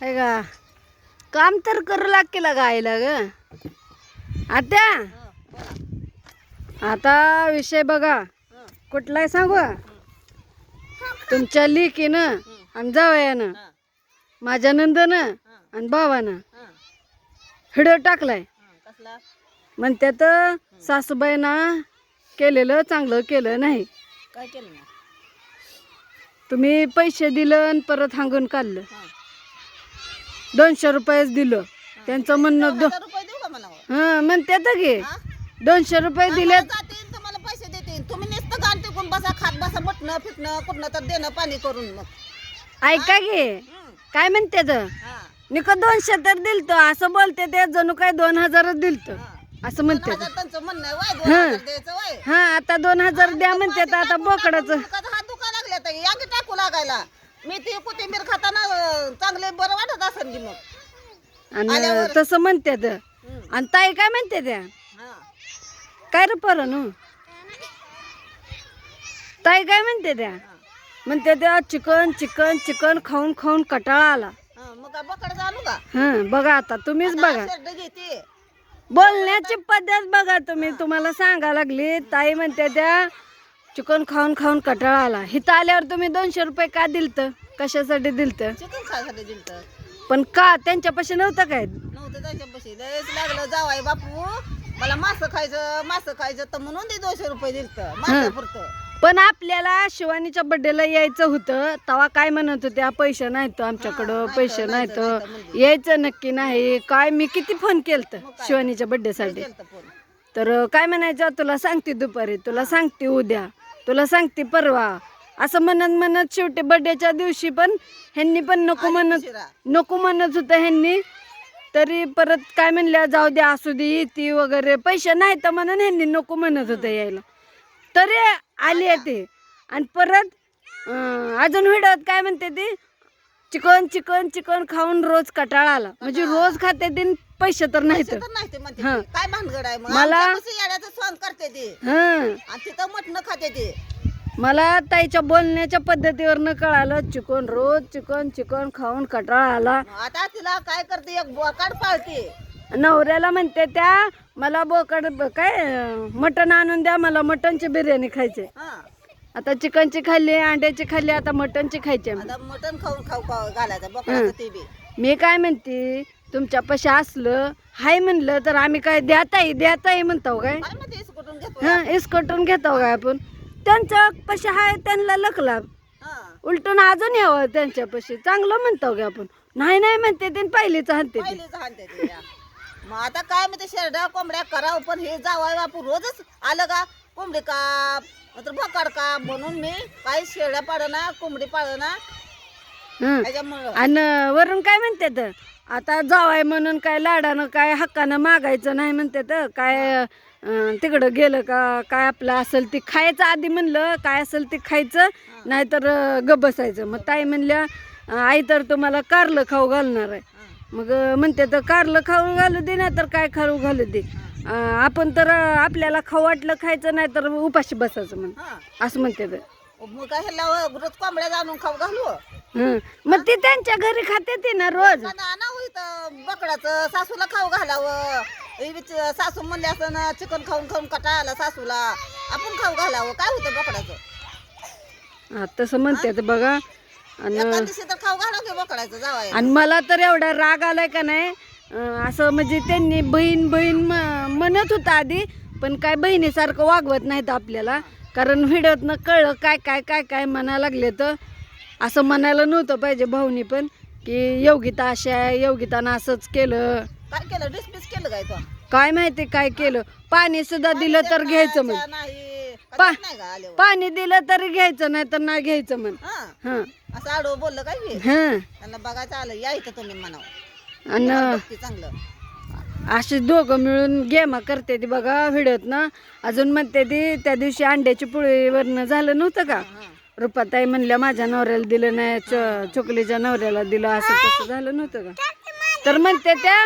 का काम तर करू लागते ला गायला ग. आत्या! आता विषय बघा. कुठला आहे सांगू? तुमच्या लिकीनं आणि जावयानं माझ्या नंदनं आणि भावानं व्हिडिओ टाकलाय. म्हणत्यात सासूबाईना केलेलं चांगलं केलं नाही. काय केलं तुम्ही पैसे दिलं आणि परत हांगून काढलं. दोनशे रुपयेच दिलं. त्यांचं म्हणणं दो हां म्हणतात की हा? दोनशे रुपये जातील तुम्हाला पैसे तुम्ही नुसतं गाण टिकून बसा खात बसा मटणं फिटणं कुठनं तर देणं पाणी करून मग. ऐका हं. काय म्हणते तर? निक दोनशे तर दिलतो. असं बोलते ते जणू काय दोन हजारच दिलतो. असं म्हणते हा. हा आता दोन हजार द्या म्हणते आता बोकडाचं हात दुखा लागले आता या की टाकू लागायला मी ती कोथिंबीर खाताना चांगले बरं वाटत असेल की मग. आणि आल्यावर- तसं. आणि ताई काय म्हणते त्या हा. काय रे परण ताई काय म्हणते त्या म्हणते त्या चिकन चिकन चिकन खाऊन खाऊन कटाळा आला. हा, मग काय बकड चालू का? हा बघा आता तुम्हीच बघा. घेते. बोलण्याची पद्धत बघा तुम्ही तुम्हाला सांगा लागली. ताई म्हणते त्या चिकन खाऊन खाऊन कटाळा आला. हिथं आल्यावर तुम्ही दोनशे रुपये का दिलत? कशासाठी दिलत? चिकन खायसाठी दिलतं. पण का? त्यांच्यापाशी नव्हतं काय? नव्हतं लयच लागलं जावाय बापू. मला मासं खायचं मासं खायचं तर म्हणून ते दोनशे रुपये दिलतं मासं पुरतं पण आपल्याला शिवानीच्या बर्थडेला यायचं होतं. तेव्हा काय म्हणत होत्या? पैसे नाहीत आमच्याकडं पैसे नाहीत, म्हणजे. यायचं नक्की नाही. काय मी किती फोन केलत? शिवानीच्या फोन तर काय म्हणायचं? तुला सांगते दुपारी. तुला सांगते उद्या. तुला सांगते परवा. असं म्हणत म्हणत शेवटी बर्थडेच्या दिवशी पण ह्यांनी पण नको म्हणत. नको म्हणत होतं ह्यांनी. तरी परत काय म्हणल्या जाऊ द्या असू दे येते वगैरे. पैसे नाही तर म्हणून ह्यांनी नको म्हणत होतं यायला. तरी आली आहे ते. आणि परत अजून व्हिडिओत काय म्हणते ती? चिकन चिकन चिकन खाऊन रोज कटाळा आला. म्हणजे रोज खाते ते पैसे तर नाहीत. तर नाही ते म्हणते. हा. ती. काय भानगड आहे मग? मला- आमच्यापाशी येड्याचं स्वान करते ते. हं. आणि तिथं मटणं खाते ते. मला ताईच्या बोलण्याच्या पद्धतीवरनं कळालं चिकन रोज चिकन चिकन खाऊन कटाळा आला. मग आता तिला काय करते एक बोकाड पाळते. नवऱ्याला म्हणते त्या मला बोकड काय अं, मटण आणून द्या मला मटणची बिर्याणी खायची हा. आता चिकनची खाल्ली अंड्याची खाल्ली आता मटणची खायची. आता मटण खाऊन खाऊ खाऊ घालायचं बोकडाचं ते बी. मी काय म्हणते तुमच्या पशी असलं हाय म्हणलं तर आम्ही काय द्याताई द्याताई म्हणतो काय? काय कुठून घेतो. हा इस्कटून घेतो काय आपण? त्यांच्या पशी हाय त्यांना लकला. हा. उलटून अजून यावं त्यांच्यापाशी चांगलं म्हणतो का आपण? नाही नाही म्हणते ते पहिलीच हाणते ते. पहिलेच हाणते ते या. मग आता काय म्हणते शेरड्या कोंबड्या करावं पण हे जावाय बापू रोजच आलं का? कोंबडी काप नंतर भकाड काप म्हणून मी काही शेरड्या पाडना कोंबडी पाडना हं. त्याच्यामुळं. आणि वरून काय म्हणते तर आता जावाय म्हणून काय लाडानं काय हक्कानं मागायचं नाही म्हणते तर काय अं, तिकडं गेलं का? काय आपलं असेल ते खायचं आधी म्हणलं काय असेल ते खायचं नाहीतर अं, गप बसायचं मग ताई म्हणल्या अं, आई तर तुम्हाला कारलं खाऊ घालणार आहे. मग म्हणते तर कारलं खाऊ घालू दे नाही तर काय खाऊ घालू दे. आपण तर आपल्याला खाऊ वाटलं खायचं नाही तर उपाशी बसायचं म्हण. हा. असं म्हणते तर मग काय ह्याला रोज कोंबड्या जाणून खाऊ घालू? हं. मग ती त्यांच्या घरी खाते ती ना रोज. इथं बकडाचं सासूला खाऊ घालावं. हे सासू म्हणले असं ना चिकन खाऊन खाऊन कटा आला सासूला. आपण खाऊ घालावं. काय होतं बकडाचं? हा, तसं म्हणते तर बघा. आणि एका दिवशी तर खाऊ घालावं की बकडाचं जावाय आणि मला तर एवढा राग आलाय का नाही? अं, असं म्हणजे त्यांनी बहीण बहीण म- म्हणत होता आधी पण काय बहिणीसारखं वागवत नाहीत आपल्याला. कारण व्हिडिओतनं कळलं काय काय काय काय म्हणायला लागले तर असं म्हणायला नव्हतं पाहिजे भाऊनी पण की योगिता अशा आहे योगितानं असंच केलं. काय केलं? डिस्मिस केलं काय तो? काय माहिती काय केलं? पाणी सुद्धा दिलं तर घ्यायचं म्हण. चहा नाही. पा- कधीच नाही का आल्यावर? पाणी दिलं तरी घ्यायचं नाही तर नाही घ्यायचं म्हण. हा. हां. असं आडवं बोललं काय बी? हां. त्यांना बघायचं आलं या इथं तुम्ही म्हणावं. आणि बघते चांगलं. असे दोघं मिळून गेमा करते ती बघा व्हिडिओत ना अजून म्हणते ती त्या दिवशी अंड्याची पोळीवरनं झालं नव्हतं का? रुपाताई म्हणल्या माझ्या नवऱ्याला दिलं नाही च- चोकलीच्या नवऱ्याला दिलं असं तसं झालं नव्हतं का? तर म्हणते त्या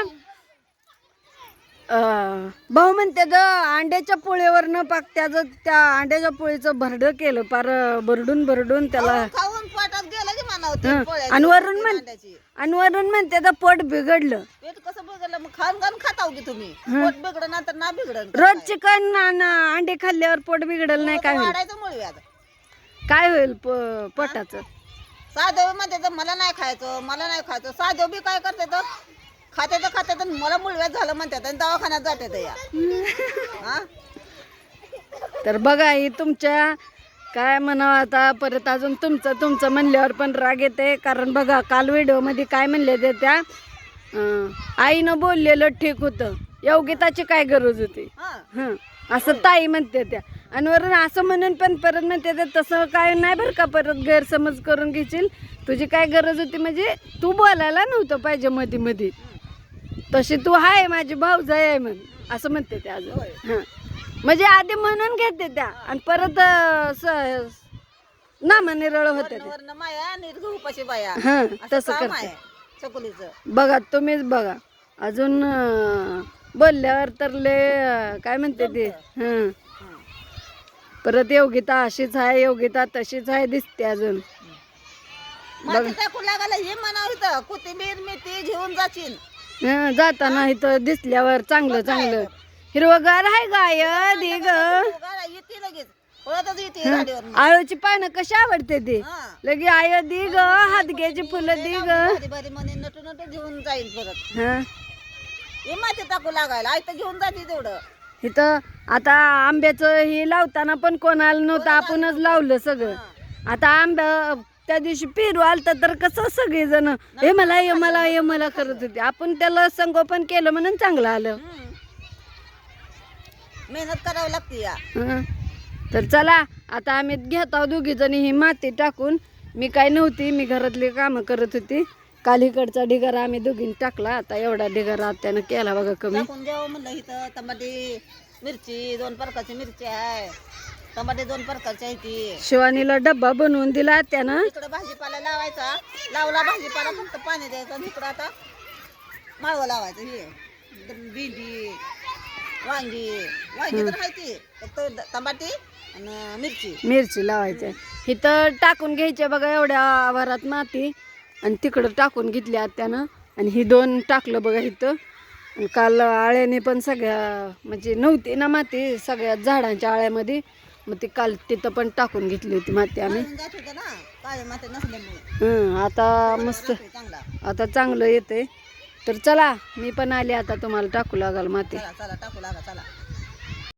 भाऊ म्हणते ग अंड्याच्या पोळीवर न पाक त्याचं त्या अंड्याच्या पोळीचं भरड केलं. पार भरडून भरडून त्याला खाऊन पोटात गेलं की. म्हणावं पोळ्याची आणि वरून म्हण- अंड्याची. आणि वरून म्हणते तर पोट बिघडलं. पेट कसं बिघडलं? मग खाऊन खाऊन खाताव की तुम्ही? पोट बिघडलं नंतर ना रोज चिकन आणि अंडे खाल्ल्यावर पोट बिघडल नाही काय होईल? वाढायचं मुळी व्याज काय होईल प- पोटाचं? साधव म्हणते तर मला नाही खायचं मला नाही खायचं साधव बी काय करते तर? खाते तर खाते तर मला मुळव्यात झालं म्हणतात आणि दवाखान्यात जाते तर या. हा? तर बघा ही तुमच्या काय म्हणावं आता परत अजून तुमचं तुमचं म्हणल्यावर पण राग येते. कारण बघा काल व्हिडिओमध्ये काय म्हणले ते त्या आईनं बोललेलं ठीक होतं. योगिताची काय गरज होती? हा. असं ताई म्हणते त्या. आणि वरून असं म्हणून पण परत म्हणते ते तसं काय नाही बरं का परत गैरसमज करून घेशील. तुझी काय गरज होती म्हणजे तू बोलायला नव्हतं पाहिजे मध्ये मध्ये तशी तू आहे माझी भाऊजाई आहे म्हण. असं म्हणते ते अजून. हं. म्हणजे आधी म्हणून घेते त्या. आणि परत अं, स- नामनिरळ होते ते. वर्ण माया निर्घ उपाशी बाया. हं असं तसं काम करते. आहे चकुलीचं. बघा तुम्हीच बघा. अजून अं, बोलल्यावर तर ले अं, काय म्हणते ते? हं. हं. परत योगिता अशीच आहे योगिता तशीच आहे दिसते अजून. माती टाकू लागायला हे म्हणावं इथं कोथिंबीर मेथी घेऊन जाशील. जाताना इथं दिसल्यावर चांगलं चांगलं. हिरवगार आहे गाय दे ग. गाडा येते लगेच. पळतच येते गाडीवर आळूची पानं कशी आवडते ते? लगे आय दे ग हातग्याची फुलं दे ग. भारी भारी म्हणे नटू नटू घेऊन जाईल परत. हे. माती टाकू लागायला आई तर घेऊन जाते तेवढं. इथं आता आंब्याचं हे लावताना पण कोणाला नव्हतं आपणच लावलं सगळं. आता आंब्या त्या दिवशी पेरू आलता तर कसं सगळेजण? हे मला हे मला हे मला करत होते. आपण त्याला संगोपन केलं म्हणून चांगलं आलं. मेहनत करावी लागते या. हं. तर चला आता आम्ही घेत आहोत दोघी जणी ही माती टाकून. मी काय नव्हती मी घरातली कामं करत होती. काल इकडचा ढिगारा आम्ही दोघींनी टाकला. आता एवढा ढिगारा त्यानं केला बघा कमी. टाकून द्यावं म्हणलं इथं. टमाटे मिरची दोन प्रकारची मिरची आहे. टमाटे दोन प्रकारची आहे ती शिवानीला डब्बा बनवून दिला त्यानं. इकडं भाजीपाला लावायचा. लावला भाजीपाला फक्त पाणी द्यायचं आणि इकडं आता माळवं लावायचं हे. भेंडी वांगी वांगी तर फक्त ड- टमाटे आणि मिरची. मिरची लावायची. इथं टाकून घ्यायच्या बघा एवढ्या आवारात माती. आणि तिकडं टाकून घेतली त्यानं आणि ही दोन टाकलं बघा इथं. आणि काल आळ्याने पण सगळ्या म्हणजे नव्हती ना माती सगळ्या झाडांच्या आळ्यामध्ये. मग ती काल तिथं पण टाकून घेतली होती माती आम्ही. हं आता मस्त. आता चांगलं येते तर चला मी पण आले आता तुम्हाला टाकू लागाल माती. चला टाकू लागा चला.